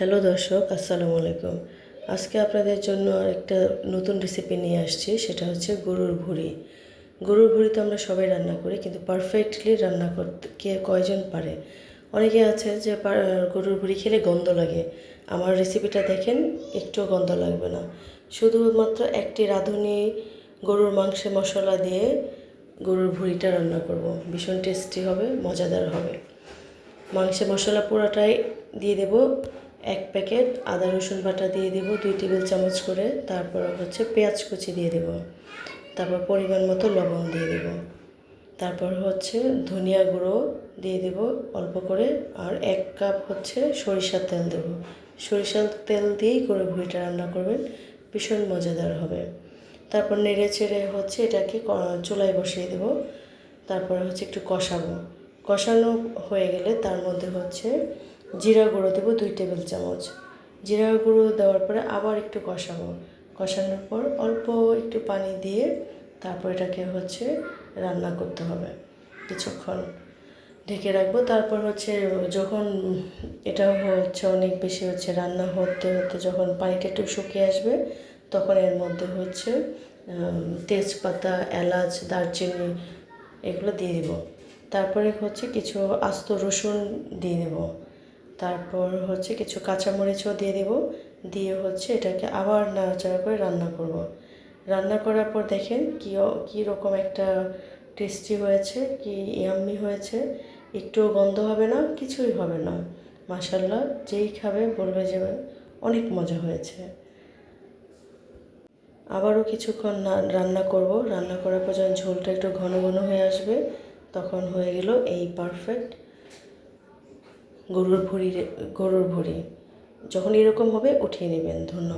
Hello দর্শক, আসসালামু আলাইকুম। আজকে আপনাদের জন্য একটা নতুন রেসিপি নিয়ে আসছি, সেটা হচ্ছে গরুর ভুড়ি। গরুর ভুড়ি তো আমরা সবাই রান্না করি, কিন্তু পারফেক্টলি রান্না করতে কে কয়জন পারে? অনেকে আছে যে গরুর ভুড়ি খেলে গন্ধ লাগে। আমার রেসিপিটা দেখেন, একটুও গন্ধ লাগবে না। শুধুমাত্র একটি রাঁধুনি, গরুর মাংসে মশলা দিয়ে গরুর ভুড়িটা রান্না করব। ভীষণ টেস্টি হবে, মজাদার হবে। মাংসে মশলা পুরোটাই দিয়ে দেব। এক প্যাকেট আদা রসুন বাটা দিয়ে দেব, দুই টেবিল চামচ করে। তারপর হচ্ছে পেঁয়াজ কুচি দিয়ে দেব। তারপর পরিমাণ মতো লবণ দিয়ে দেব। তারপর হচ্ছে ধনিয়া গুঁড়ো দিয়ে দেব অল্প করে। আর এক কাপ হচ্ছে সরিষার তেল দেব। সরিষার তেল দিয়েই করে ভুঁড়িটা রান্না করবেন, ভীষণ মজাদার হবে। তারপর নেড়ে চেড়ে হচ্ছে এটাকে চুলায় বসিয়ে দেব। তারপরে হচ্ছে একটু কষাবো। কষানো হয়ে গেলে তার মধ্যে হচ্ছে জিরা গুঁড়ো দেবো দুই টেবিল চামচ। জিরা গুঁড়ো দেওয়ার পরে আবার একটু কষাবো। কষানোর পর অল্প একটু পানি দিয়ে তারপর এটাকে হচ্ছে রান্না করতে হবে কিছুক্ষণ। ঢেকে রাখব, তারপর হচ্ছে যখন এটা হচ্ছে অনেক বেশি হচ্ছে রান্না হতে হতে যখন পানিটা একটু শুকিয়ে আসবে, তখন এর মধ্যে হচ্ছে তেজপাতা, এলাচ, দারচিনি এগুলো দিয়ে দেবো। তারপরে হচ্ছে কিছু আস্ত রসুন দিয়ে দেব। তারপর হচ্ছে কিছু কাঁচামরিচও দিয়ে দেব। দিয়ে হচ্ছে এটাকে আবার নাড়াচাড়া করে রান্না করব। রান্না করার পর দেখেন কী কী রকম একটা টেস্টি হয়েছে, কি ইয়াম্মি হয়েছে। একটুও গন্ধ হবে না, কিছুই হবে না। মাসাল্লাহ যেই খাবে বলবে যে অনেক মজা হয়েছে। আবারও কিছুক্ষণ রান্না করব। রান্না করার পর যখন ঝোলটা একটু ঘন ঘন হয়ে আসবে, তখন হয়ে গেল এই পারফেক্ট গরুর ভুঁড়ি গরুর ভুঁড়ি। যখন এরকম হবে উঠিয়ে নেবেন। ধন্যবাদ।